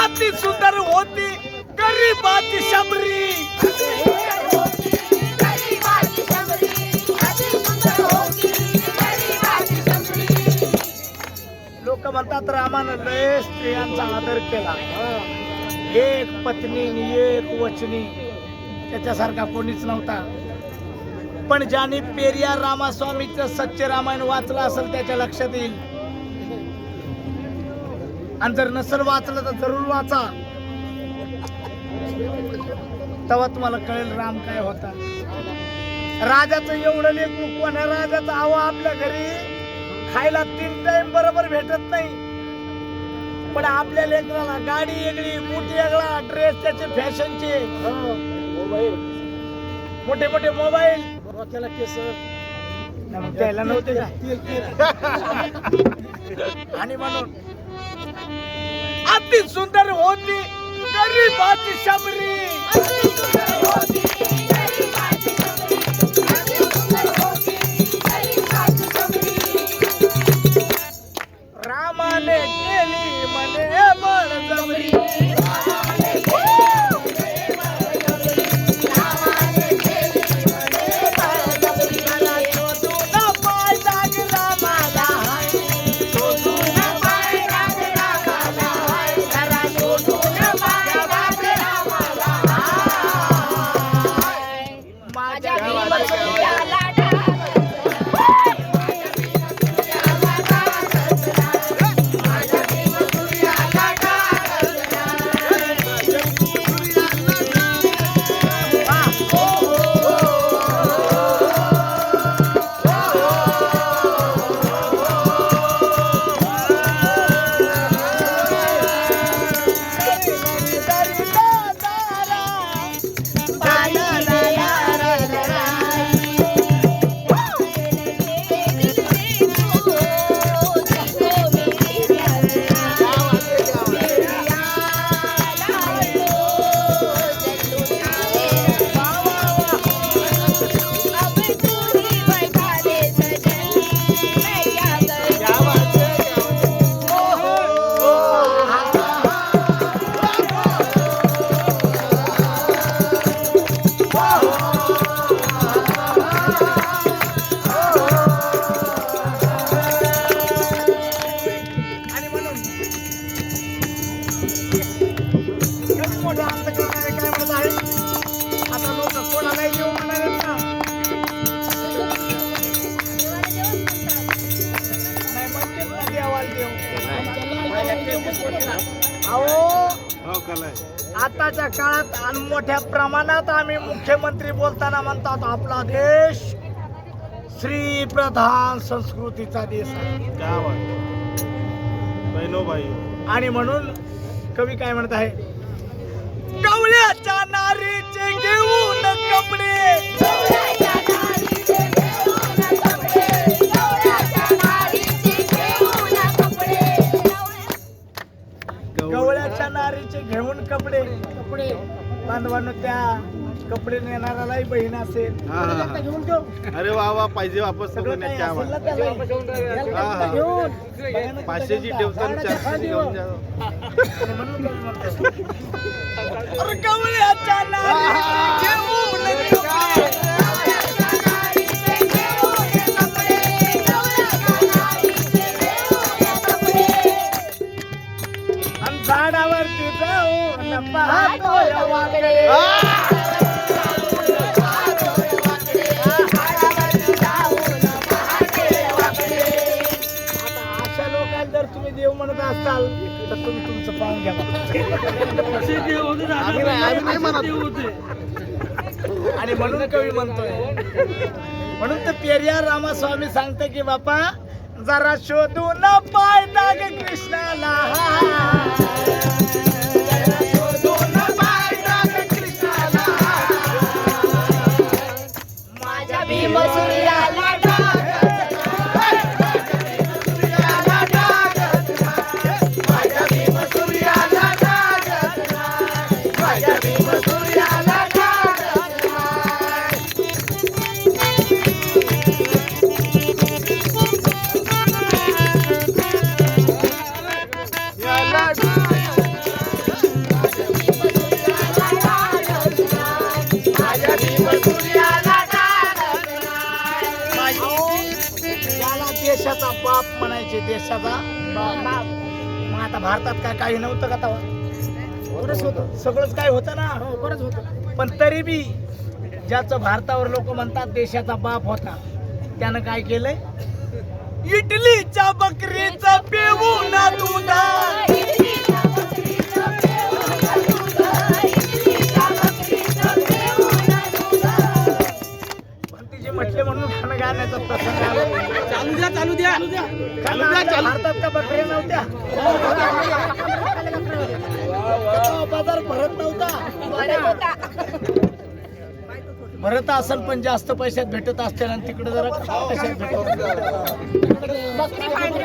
अति सुंदर होती गरीबाची शबरी. लोक म्हणतात रामानं लय स्त्रियांचा आदर केला. एक पत्नी एक वचनी. त्याच्यासारखा कोणीच नव्हता. पण ज्याने पेरियार रामास्वामीचं सच्चे रामायण वाचलं असेल त्याच्या लक्षात येईल. आणि जर नसेल वाचलं तर जरूर वाचा. तेव्हा तुम्हाला कळेल राम काय होता. राजाचं एवढं लेखू कोण्या राजाचं आवा आपल्या घरी. खायला तीन टाइम बरोबर भेटत नाही. पण आपल्या लेकराला गाडी वेगळी मोठी वेगळा ड्रेस त्याचे फॅशनचे मोठे मोठे मोबाईल. डोक्याला केस. त्याला नव्हते आणि म्हणून अति सुंदर होती गरीबाची शबरी अहो आताच्या काळात आणि मोठ्या प्रमाणात आम्ही मुख्यमंत्री बोलताना म्हणतात आपला देश श्री प्रधान संस्कृतीचा देश आहे. आणि म्हणून कवी काय म्हणत आहे? कवळ्याच्या नारीचे घेऊन कपडे. कवळ्याच्या नारीचे घेऊन कपडे. कपडे. बांधवांनो त्या कपडे नेणाऱ्यालाही बहीण असेल. घेऊन ठेव. अरे वा वा पाहिजे वापस सगळं काही सगळं असेल ना त्यालाही. हा, हा. घेऊन. पाचशेची ना ठेवतात तुम्ही चारशेची घेऊन जा. आणि म्हणून म्हणतो, अरे कवळ्याच्या नारीचे आणि म्हणून कवी म्हणतोय. म्हणून तर पेरिया रामास्वामी सांगते की बापा जरा शोधून पाय दाग कृष्णाला. देशाचा बाप म्हणायचे देशाचा बाप. मग आता भारतात काय काही नव्हतं का तेव्हा? बरंच होतं. सगळंच काय होतं ना? हो बरंच होतं. पण तरी बी ज्याचं भारतावर लोक म्हणतात देशाचा बाप होता त्यानं काय केलंय? इटलीच्या बकरीचा पेवू ना दुधा. म्हटले म्हणून गाणं गाण्याचा प्रसंग आला. चालू द्या चालू द्या चालू द्या, चालू. भारतात का बकऱ्या नव्हत्या तेव्हा बाजार भरत नव्हता भरत असेल पण जास्त पैशात भेटत असते आणि तिकडे जरा भेटत बकरी पांढरी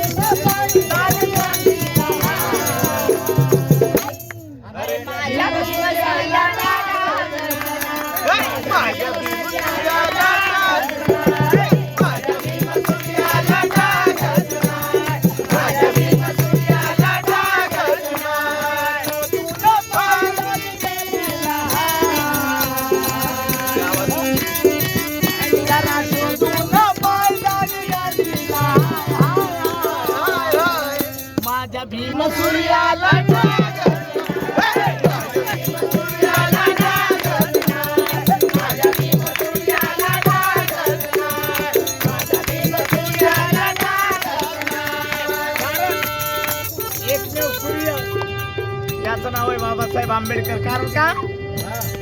याचं नाव आहे बाबासाहेब आंबेडकर. कारण का?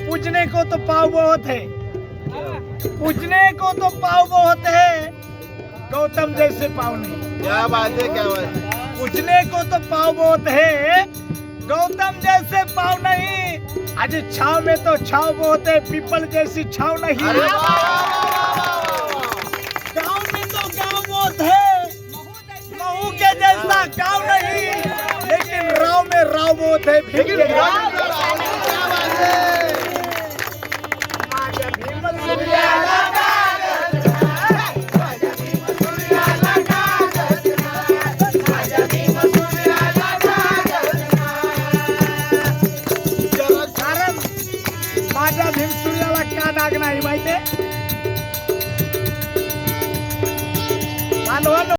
पूजने को तो पाव बहुत है. पूजने को तो पाव बहुत है. गौतम जैसे पाव नहीं. क्या बात है क्या बात है. पूछने को तो पाव बहुत है। गौतम जैसे पाव नहीं। आज छाव में तो छाव बहुत है पीपल जैसी छाव नहीं. गाँव में तो गाँव बहुत है। महू के जैसा गाँव नहीं। लेकिन राव में राव बहुत है।